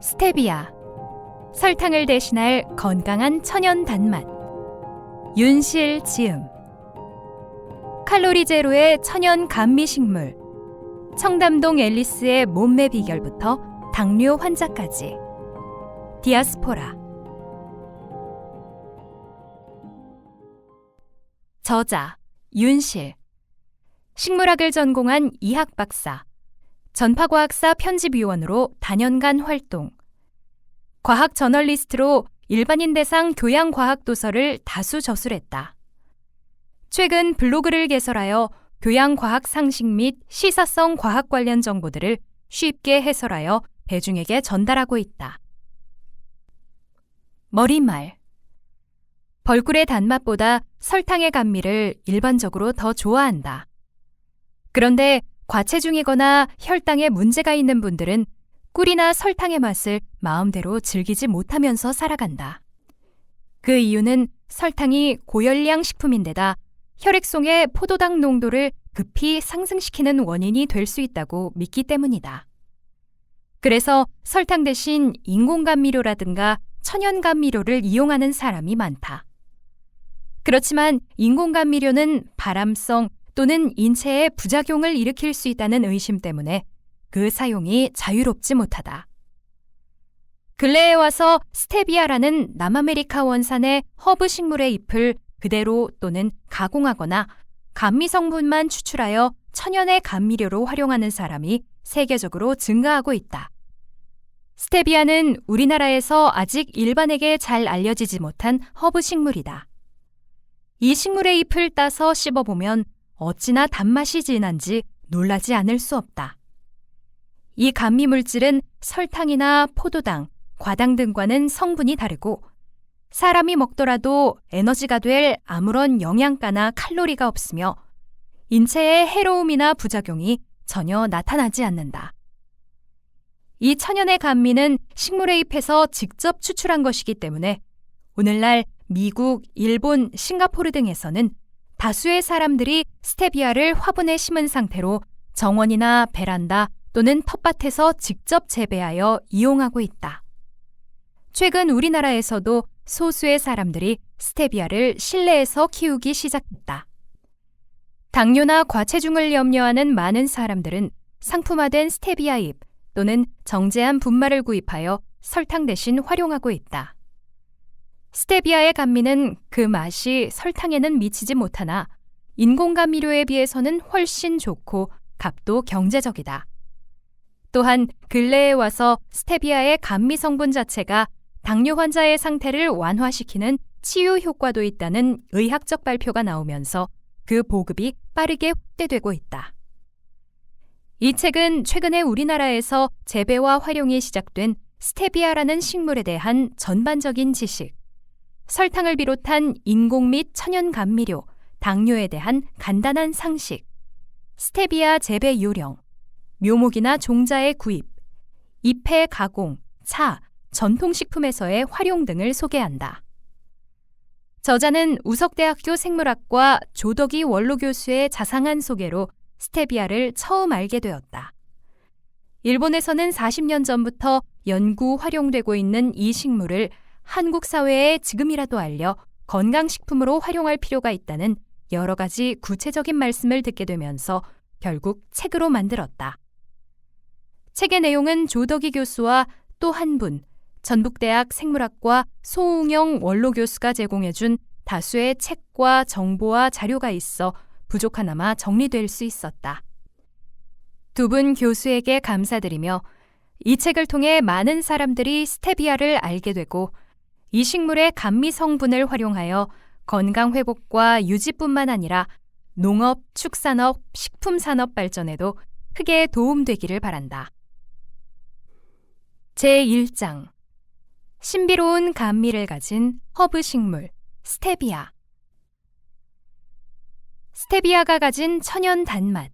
스테비아. 설탕을 대신할 건강한 천연 단맛. 윤실 지음. 칼로리 제로의 천연 감미 식물. 청담동 앨리스의 몸매 비결부터 당뇨 환자까지. 디아스포라. 저자 윤실. 식물학을 전공한 이학 박사 전파과학사 편집위원으로 다년간 활동 과학 저널리스트로 일반인 대상 교양 과학 도서를 다수 저술했다. 최근 블로그를 개설하여 교양 과학 상식 및 시사성 과학 관련 정보들을 쉽게 해설하여 대중에게 전달하고 있다. 머리말 벌꿀의 단맛보다 설탕의 감미를 일반적으로 더 좋아한다. 그런데 과체중이거나 혈당에 문제가 있는 분들은 꿀이나 설탕의 맛을 마음대로 즐기지 못하면서 살아간다. 그 이유는 설탕이 고열량 식품인데다 혈액속의 포도당 농도를 급히 상승시키는 원인이 될 수 있다고 믿기 때문이다. 그래서 설탕 대신 인공감미료라든가 천연감미료를 이용하는 사람이 많다. 그렇지만 인공감미료는 발암성 또는 인체에 부작용을 일으킬 수 있다는 의심 때문에 그 사용이 자유롭지 못하다. 근래에 와서 스테비아라는 남아메리카 원산의 허브 식물의 잎을 그대로 또는 가공하거나 감미 성분만 추출하여 천연의 감미료로 활용하는 사람이 세계적으로 증가하고 있다. 스테비아는 우리나라에서 아직 일반에게 잘 알려지지 못한 허브 식물이다. 이 식물의 잎을 따서 씹어보면 어찌나 단맛이 진한지 놀라지 않을 수 없다. 이 감미 물질은 설탕이나 포도당, 과당 등과는 성분이 다르고 사람이 먹더라도 에너지가 될 아무런 영양가나 칼로리가 없으며 인체에 해로움이나 부작용이 전혀 나타나지 않는다. 이 천연의 감미는 식물의 잎에서 직접 추출한 것이기 때문에 오늘날 미국, 일본, 싱가포르 등에서는 다수의 사람들이 스테비아를 화분에 심은 상태로 정원이나 베란다 또는 텃밭에서 직접 재배하여 이용하고 있다. 최근 우리나라에서도 소수의 사람들이 스테비아를 실내에서 키우기 시작했다. 당뇨나 과체중을 염려하는 많은 사람들은 상품화된 스테비아 잎 또는 정제한 분말을 구입하여 설탕 대신 활용하고 있다. 스테비아의 감미는 그 맛이 설탕에는 미치지 못하나 인공 감미료에 비해서는 훨씬 좋고 값도 경제적이다. 또한 근래에 와서 스테비아의 감미 성분 자체가 당뇨 환자의 상태를 완화시키는 치유 효과도 있다는 의학적 발표가 나오면서 그 보급이 빠르게 확대되고 있다. 이 책은 최근에 우리나라에서 재배와 활용이 시작된 스테비아라는 식물에 대한 전반적인 지식, 설탕을 비롯한 인공 및 천연 감미료, 당뇨에 대한 간단한 상식, 스테비아 재배 요령, 묘목이나 종자의 구입, 잎의 가공, 차, 전통식품에서의 활용 등을 소개한다. 저자는 우석대학교 생물학과 조덕이 원로 교수의 자상한 소개로 스테비아를 처음 알게 되었다. 일본에서는 40년 전부터 연구 활용되고 있는 이 식물을 한국 사회에 지금이라도 알려 건강식품으로 활용할 필요가 있다는 여러 가지 구체적인 말씀을 듣게 되면서 결국 책으로 만들었다. 책의 내용은 조덕희 교수와 또 한 분, 전북대학 생물학과 소웅영 원로 교수가 제공해준 다수의 책과 정보와 자료가 있어 부족하나마 정리될 수 있었다. 두 분 교수에게 감사드리며 이 책을 통해 많은 사람들이 스테비아를 알게 되고 이 식물의 감미 성분을 활용하여 건강 회복과 유지뿐만 아니라 농업, 축산업, 식품산업 발전에도 크게 도움되기를 바란다. 제1장. 신비로운 감미를 가진 허브 식물 스테비아. 스테비아가 가진 천연 단맛.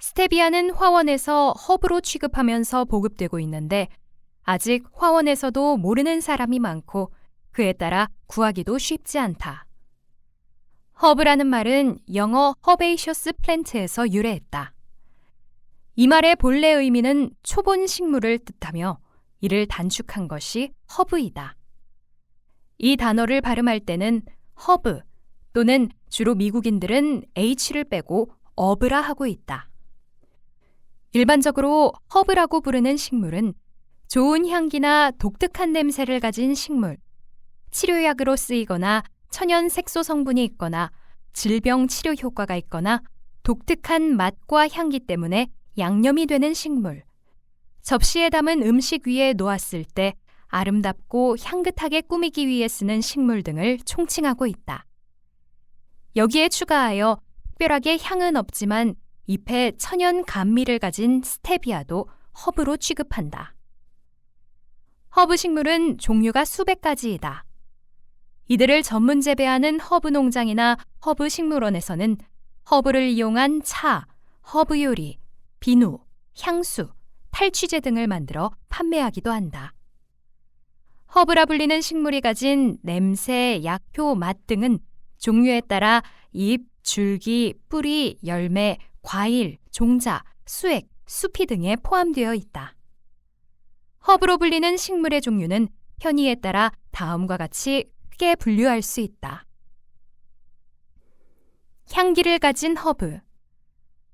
스테비아는 화원에서 허브로 취급하면서 보급되고 있는데 아직 화원에서도 모르는 사람이 많고 그에 따라 구하기도 쉽지 않다. 허브라는 말은 영어 허베이셔스 플랜트에서 유래했다. 이 말의 본래 의미는 초본 식물을 뜻하며 이를 단축한 것이 허브이다. 이 단어를 발음할 때는 허브 또는 주로 미국인들은 H를 빼고 어브라 하고 있다. 일반적으로 허브라고 부르는 식물은 좋은 향기나 독특한 냄새를 가진 식물, 치료약으로 쓰이거나 천연 색소 성분이 있거나 질병 치료 효과가 있거나 독특한 맛과 향기 때문에 양념이 되는 식물, 접시에 담은 음식 위에 놓았을 때 아름답고 향긋하게 꾸미기 위해 쓰는 식물 등을 총칭하고 있다. 여기에 추가하여 특별하게 향은 없지만 잎에 천연 감미를 가진 스테비아도 허브로 취급한다. 허브 식물은 종류가 수백 가지이다. 이들을 전문 재배하는 허브 농장이나 허브 식물원에서는 허브를 이용한 차, 허브 요리, 비누, 향수, 탈취제 등을 만들어 판매하기도 한다. 허브라 불리는 식물이 가진 냄새, 약효, 맛 등은 종류에 따라 잎, 줄기, 뿌리, 열매, 과일, 종자, 수액, 수피 등에 포함되어 있다. 허브로 불리는 식물의 종류는 편의에 따라 다음과 같이 크게 분류할 수 있다. 향기를 가진 허브,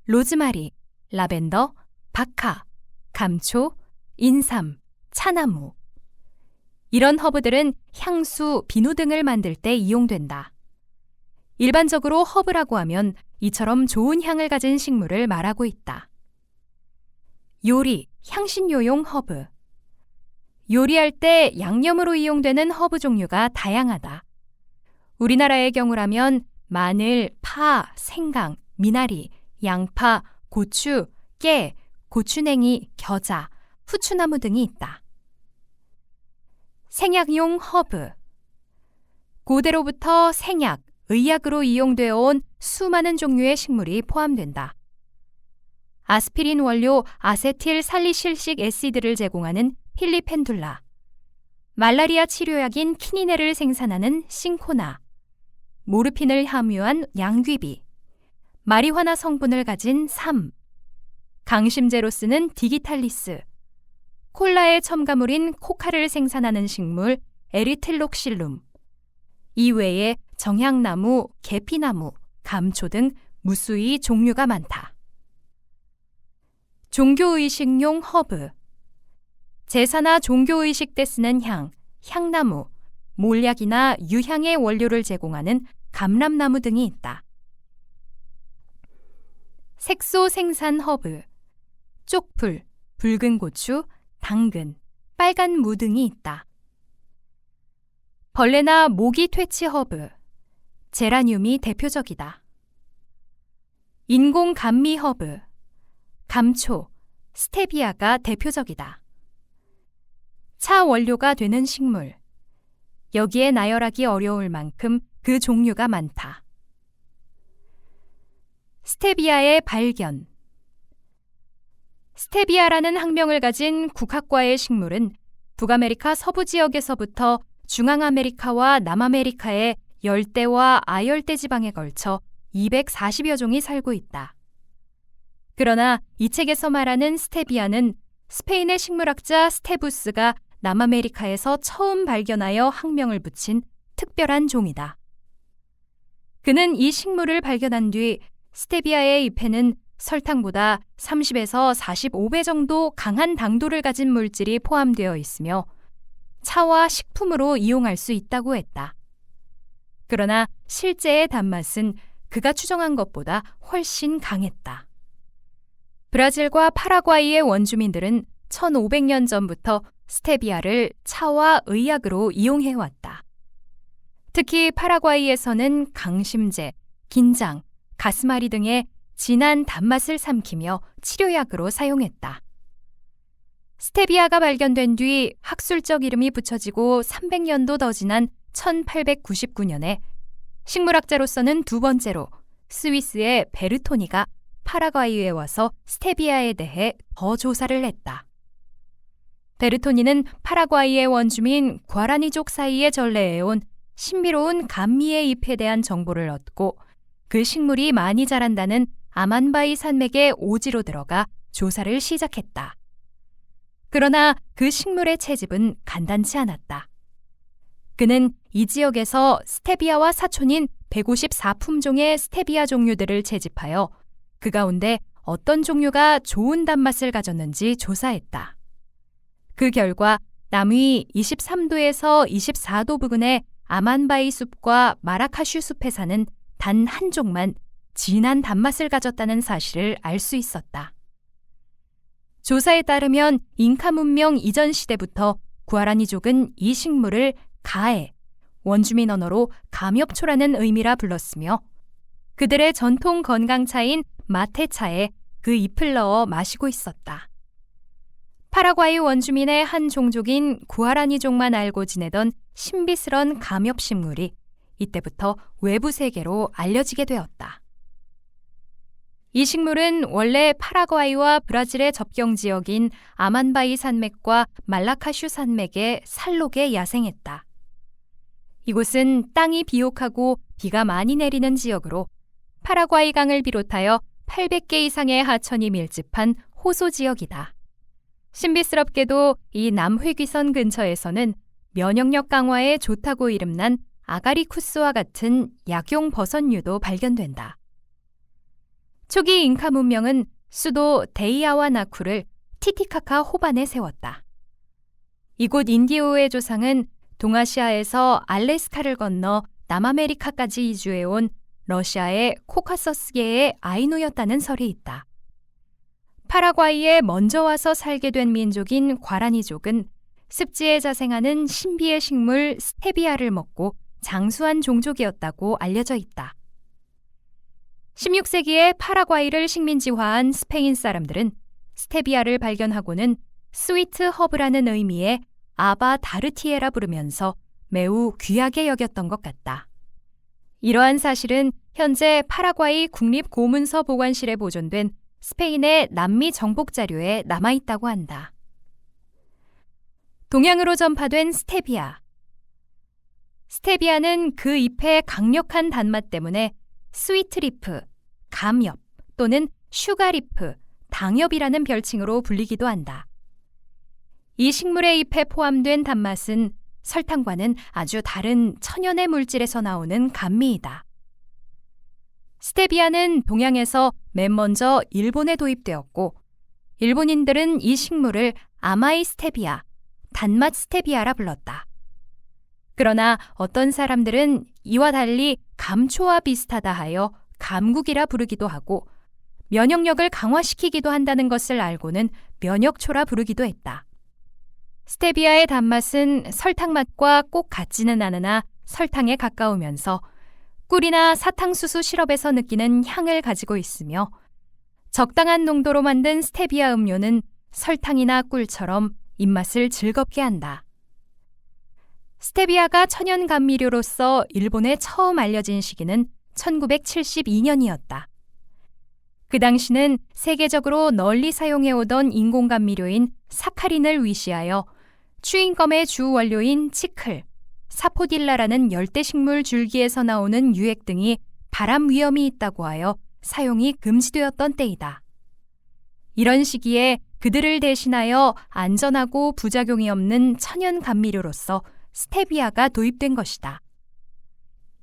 로즈마리, 라벤더, 박하, 감초, 인삼, 차나무. 이런 허브들은 향수, 비누 등을 만들 때 이용된다. 일반적으로 허브라고 하면 이처럼 좋은 향을 가진 식물을 말하고 있다. 요리, 향신료용 허브. 요리할 때 양념으로 이용되는 허브 종류가 다양하다. 우리나라의 경우라면 마늘, 파, 생강, 미나리, 양파, 고추, 깨, 고추냉이, 겨자, 후추나무 등이 있다. 생약용 허브. 고대로부터 생약, 의약으로 이용되어 온 수많은 종류의 식물이 포함된다. 아스피린 원료 아세틸 살리실식 애시드를 제공하는 필리펜둘라, 말라리아 치료약인 키니네를 생산하는 싱코나, 모르핀을 함유한 양귀비, 마리화나 성분을 가진 삼, 강심제로 쓰는 디기탈리스, 콜라의 첨가물인 코카를 생산하는 식물 에리틀록실룸, 이외에 정향나무, 계피나무, 감초 등 무수히 종류가 많다. 종교의식용 허브 제사나 종교의식 때 쓰는 향, 향나무, 몰약이나 유향의 원료를 제공하는 감람나무 등이 있다. 색소 생산 허브, 쪽풀, 붉은 고추, 당근, 빨간 무 등이 있다. 벌레나 모기 퇴치 허브, 제라늄이 대표적이다. 인공 감미 허브, 감초, 스테비아가 대표적이다. 차 원료가 되는 식물. 여기에 나열하기 어려울 만큼 그 종류가 많다. 스테비아의 발견. 스테비아라는 학명을 가진 국학과의 식물은 북아메리카 서부 지역에서부터 중앙아메리카와 남아메리카의 열대와 아열대 지방에 걸쳐 240여 종이 살고 있다. 그러나 이 책에서 말하는 스테비아는 스페인의 식물학자 스테부스가 남아메리카에서 처음 발견하여 학명을 붙인 특별한 종이다. 그는 이 식물을 발견한 뒤 스테비아의 잎에는 설탕보다 30에서 45배 정도 강한 당도를 가진 물질이 포함되어 있으며 차와 식품으로 이용할 수 있다고 했다. 그러나 실제의 단맛은 그가 추정한 것보다 훨씬 강했다. 브라질과 파라과이의 원주민들은 1500년 전부터 스테비아를 차와 의약으로 이용해 왔다. 특히 파라과이에서는 강심제, 긴장, 가스마리 등의 진한 단맛을 삼키며 치료약으로 사용했다. 스테비아가 발견된 뒤 학술적 이름이 붙여지고 300년도 더 지난 1899년에 식물학자로서는 두 번째로 스위스의 베르토니가 파라과이에 와서 스테비아에 대해 더 조사를 했다. 베르토니는 파라과이의 원주민 과라니족 사이에 전래해온 신비로운 감미의 잎에 대한 정보를 얻고 그 식물이 많이 자란다는 아만바이 산맥의 오지로 들어가 조사를 시작했다. 그러나 그 식물의 채집은 간단치 않았다. 그는 이 지역에서 스테비아와 사촌인 154품종의 스테비아 종류들을 채집하여 그 가운데 어떤 종류가 좋은 단맛을 가졌는지 조사했다. 그 결과 남위 23도에서 24도 부근의 아만바이 숲과 마라카슈 숲에 사는 단 한 종만 진한 단맛을 가졌다는 사실을 알 수 있었다. 조사에 따르면 잉카 문명 이전 시대부터 구아라니족은 이 식물을 가에, 원주민 언어로 감엽초라는 의미라 불렀으며 그들의 전통 건강차인 마테차에 그 잎을 넣어 마시고 있었다. 파라과이 원주민의 한 종족인 구아라니족만 알고 지내던 신비스런 감엽식물이 이때부터 외부 세계로 알려지게 되었다. 이 식물은 원래 파라과이와 브라질의 접경 지역인 아만바이 산맥과 말라카슈 산맥의 살록에 야생했다. 이곳은 땅이 비옥하고 비가 많이 내리는 지역으로 파라과이 강을 비롯하여 800개 이상의 하천이 밀집한 호소 지역이다. 신비스럽게도 이 남회귀선 근처에서는 면역력 강화에 좋다고 이름난 아가리쿠스와 같은 약용 버섯류도 발견된다. 초기 잉카 문명은 수도 데이아와 나쿠를 티티카카 호반에 세웠다. 이곳 인디오의 조상은 동아시아에서 알래스카를 건너 남아메리카까지 이주해온 러시아의 코카서스계의 아이누였다는 설이 있다. 파라과이에 먼저 와서 살게 된 민족인 과라니족은 습지에 자생하는 신비의 식물 스테비아를 먹고 장수한 종족이었다고 알려져 있다. 16세기에 파라과이를 식민지화한 스페인 사람들은 스테비아를 발견하고는 스위트 허브라는 의미의 아바 다르티에라 부르면서 매우 귀하게 여겼던 것 같다. 이러한 사실은 현재 파라과이 국립고문서 보관실에 보존된 스페인의 남미 정복 자료에 남아 있다고 한다. 동양으로 전파된 스테비아. 스테비아는 그 잎의 강력한 단맛 때문에 스위트리프, 감엽 또는 슈가리프, 당엽이라는 별칭으로 불리기도 한다. 이 식물의 잎에 포함된 단맛은 설탕과는 아주 다른 천연의 물질에서 나오는 감미이다. 스테비아는 동양에서 맨 먼저 일본에 도입되었고, 일본인들은 이 식물을 아마이 스테비아, 단맛 스테비아라 불렀다. 그러나 어떤 사람들은 이와 달리 감초와 비슷하다 하여 감국이라 부르기도 하고 면역력을 강화시키기도 한다는 것을 알고는 면역초라 부르기도 했다. 스테비아의 단맛은 설탕 맛과 꼭 같지는 않으나 설탕에 가까우면서 꿀이나 사탕수수 시럽에서 느끼는 향을 가지고 있으며 적당한 농도로 만든 스테비아 음료는 설탕이나 꿀처럼 입맛을 즐겁게 한다. 스테비아가 천연 감미료로서 일본에 처음 알려진 시기는 1972년이었다. 그 당시는 세계적으로 널리 사용해오던 인공 감미료인 사카린을 위시하여 추인검의 주 원료인 치클, 사포딜라라는 열대 식물 줄기에서 나오는 유액 등이 발암 위험이 있다고 하여 사용이 금지되었던 때이다. 이런 시기에 그들을 대신하여 안전하고 부작용이 없는 천연 감미료로서 스테비아가 도입된 것이다.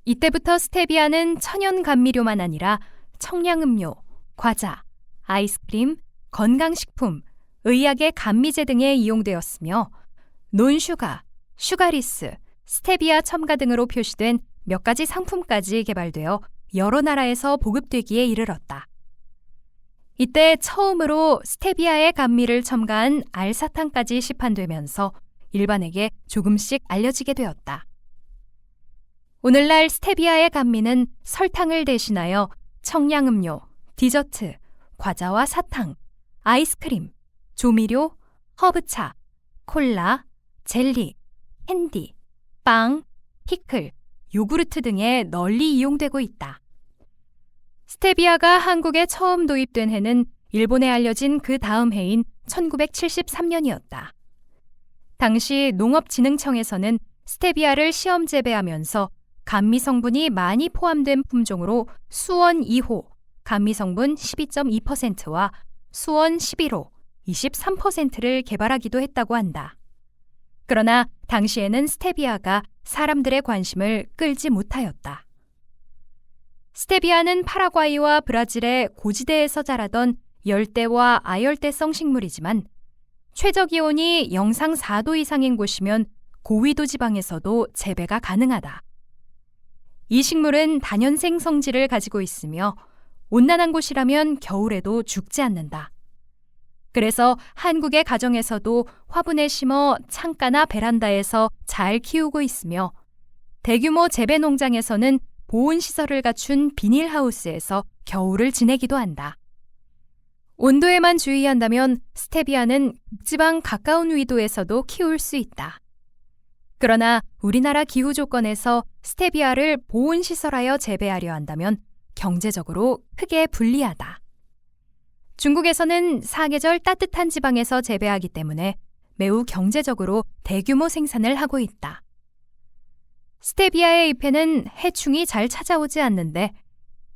이때부터 스테비아는 천연 감미료만 아니라 청량음료, 과자, 아이스크림, 건강식품, 의약의 감미제 등에 이용되었으며 논슈가, 슈가리스, 스테비아 첨가 등으로 표시된 몇 가지 상품까지 개발되어 여러 나라에서 보급되기에 이르렀다. 이때 처음으로 스테비아의 감미를 첨가한 알사탕까지 시판되면서 일반에게 조금씩 알려지게 되었다. 오늘날 스테비아의 감미는 설탕을 대신하여 청량음료, 디저트, 과자와 사탕, 아이스크림, 조미료, 허브차, 콜라, 젤리, 캔디, 빵, 피클, 요구르트 등에 널리 이용되고 있다. 스테비아가 한국에 처음 도입된 해는 일본에 알려진 그 다음 해인 1973년이었다. 당시 농업진흥청에서는 스테비아를 시험 재배하면서 감미 성분이 많이 포함된 품종으로 수원 2호, 감미 성분 12.2%와 수원 11호 23%를 개발하기도 했다고 한다. 그러나 당시에는 스테비아가 사람들의 관심을 끌지 못하였다. 스테비아는 파라과이와 브라질의 고지대에서 자라던 열대와 아열대성 식물이지만 최저 기온이 영상 4도 이상인 곳이면 고위도 지방에서도 재배가 가능하다. 이 식물은 다년생 성질을 가지고 있으며 온난한 곳이라면 겨울에도 죽지 않는다. 그래서 한국의 가정에서도 화분에 심어 창가나 베란다에서 잘 키우고 있으며 대규모 재배 농장에서는 보온 시설을 갖춘 비닐하우스에서 겨울을 지내기도 한다. 온도에만 주의한다면 스테비아는 극지방 가까운 위도에서도 키울 수 있다. 그러나 우리나라 기후 조건에서 스테비아를 보온 시설하여 재배하려 한다면 경제적으로 크게 불리하다. 중국에서는 사계절 따뜻한 지방에서 재배하기 때문에 매우 경제적으로 대규모 생산을 하고 있다. 스테비아의 잎에는 해충이 잘 찾아오지 않는데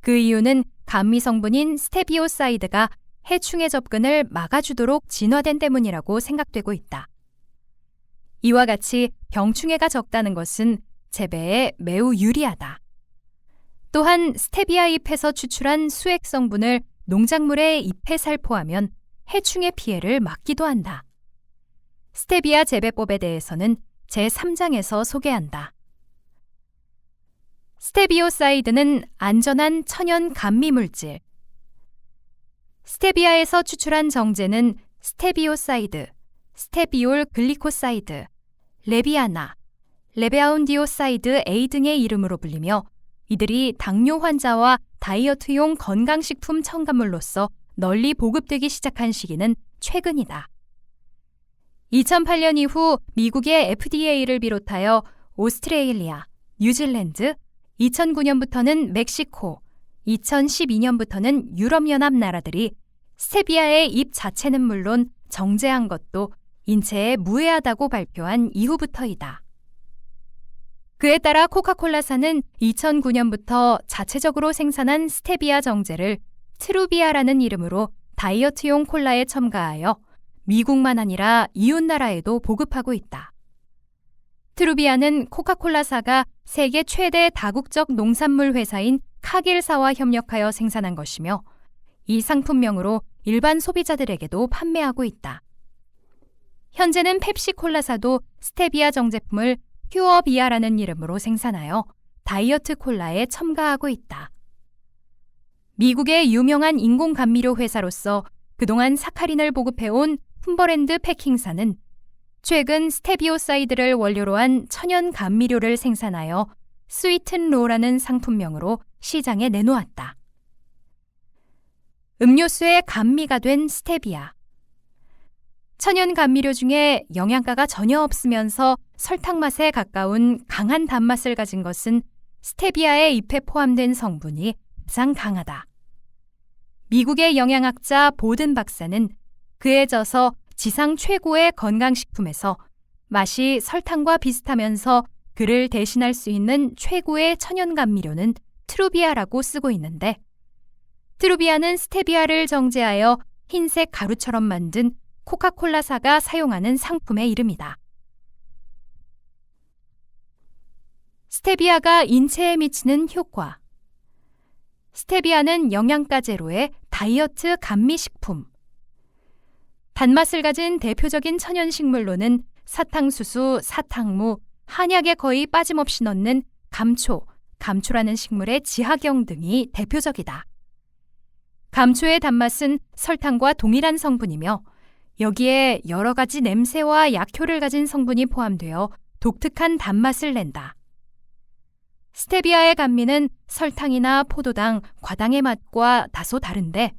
그 이유는 감미 성분인 스테비오사이드가 해충의 접근을 막아주도록 진화된 때문이라고 생각되고 있다. 이와 같이 병충해가 적다는 것은 재배에 매우 유리하다. 또한 스테비아 잎에서 추출한 수액 성분을 농작물의 잎에 살포하면 해충의 피해를 막기도 한다. 스테비아 재배법에 대해서는 제3장에서 소개한다. 스테비오사이드는 안전한 천연 감미 물질. 스테비아에서 추출한 정제는 스테비오사이드, 스테비올 글리코사이드, 레비아나, 레베아운디오사이드 A 등의 이름으로 불리며 이들이 당뇨 환자와 다이어트용 건강식품 첨가물로서 널리 보급되기 시작한 시기는 최근이다. 2008년 이후 미국의 FDA를 비롯하여 오스트레일리아, 뉴질랜드, 2009년부터는 멕시코, 2012년부터는 유럽연합 나라들이 스테비아의 잎 자체는 물론 정제한 것도 인체에 무해하다고 발표한 이후부터이다. 그에 따라 코카콜라사는 2009년부터 자체적으로 생산한 스테비아 정제를 트루비아라는 이름으로 다이어트용 콜라에 첨가하여 미국만 아니라 이웃 나라에도 보급하고 있다. 트루비아는 코카콜라사가 세계 최대 다국적 농산물 회사인 카길사와 협력하여 생산한 것이며 이 상품명으로 일반 소비자들에게도 판매하고 있다. 현재는 펩시콜라사도 스테비아 정제품을 퓨어비아라는 이름으로 생산하여 다이어트 콜라에 첨가하고 있다. 미국의 유명한 인공 감미료 회사로서 그동안 사카린을 보급해온 훔버랜드 패킹사는 최근 스테비오사이드를 원료로 한 천연 감미료를 생산하여 스위튼로라는 상품명으로 시장에 내놓았다. 음료수의 감미가 된 스테비아. 천연 감미료 중에 영양가가 전혀 없으면서 설탕 맛에 가까운 강한 단맛을 가진 것은 스테비아의 잎에 포함된 성분이 가장 강하다. 미국의 영양학자 보든 박사는 그에 져서 지상 최고의 건강식품에서 맛이 설탕과 비슷하면서 그를 대신할 수 있는 최고의 천연 감미료는 트루비아라고 쓰고 있는데 트루비아는 스테비아를 정제하여 흰색 가루처럼 만든 코카콜라사가 사용하는 상품의 이름이다. 스테비아가 인체에 미치는 효과. 스테비아는 영양가 제로의 다이어트 감미식품. 단맛을 가진 대표적인 천연식물로는 사탕수수, 사탕무, 한약에 거의 빠짐없이 넣는 감초, 감초라는 식물의 지하경 등이 대표적이다. 감초의 단맛은 설탕과 동일한 성분이며 여기에 여러 가지 냄새와 약효를 가진 성분이 포함되어 독특한 단맛을 낸다. 스테비아의 감미는 설탕이나 포도당, 과당의 맛과 다소 다른데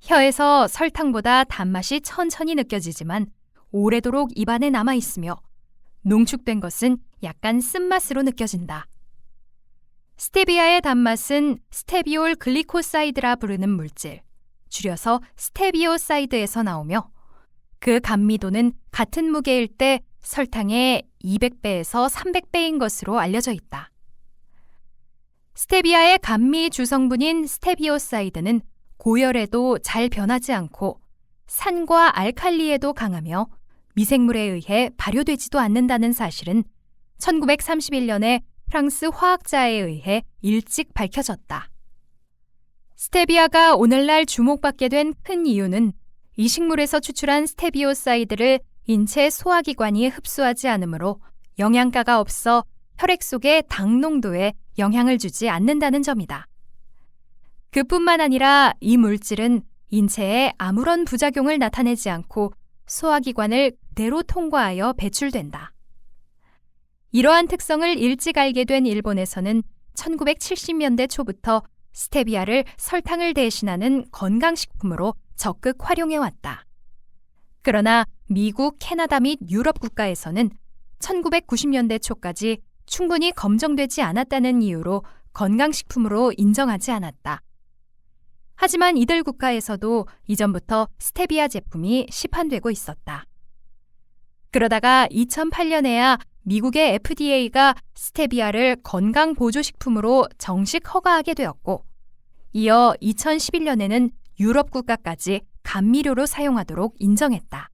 혀에서 설탕보다 단맛이 천천히 느껴지지만 오래도록 입안에 남아 있으며 농축된 것은 약간 쓴맛으로 느껴진다. 스테비아의 단맛은 스테비올 글리코사이드라 부르는 물질, 줄여서 스테비오사이드에서 나오며 그 감미도는 같은 무게일 때 설탕의 200배에서 300배인 것으로 알려져 있다. 스테비아의 감미 주성분인 스테비오사이드는 고열에도 잘 변하지 않고 산과 알칼리에도 강하며 미생물에 의해 발효되지도 않는다는 사실은 1931년에 프랑스 화학자에 의해 일찍 밝혀졌다. 스테비아가 오늘날 주목받게 된 큰 이유는 이 식물에서 추출한 스테비오사이드를 인체 소화기관이 흡수하지 않으므로 영양가가 없어 혈액 속의 당 농도에 영향을 주지 않는다는 점이다. 그뿐만 아니라 이 물질은 인체에 아무런 부작용을 나타내지 않고 소화기관을 그대로 통과하여 배출된다. 이러한 특성을 일찍 알게 된 일본에서는 1970년대 초부터 스테비아를 설탕을 대신하는 건강식품으로 적극 활용해 왔다. 그러나 미국, 캐나다 및 유럽 국가에서는 1990년대 초까지 충분히 검증되지 않았다는 이유로 건강식품으로 인정하지 않았다. 하지만 이들 국가에서도 이전부터 스테비아 제품이 시판되고 있었다. 그러다가 2008년에야 미국의 FDA가 스테비아를 건강 보조식품으로 정식 허가하게 되었고, 이어 2011년에는 유럽 국가까지 감미료로 사용하도록 인정했다.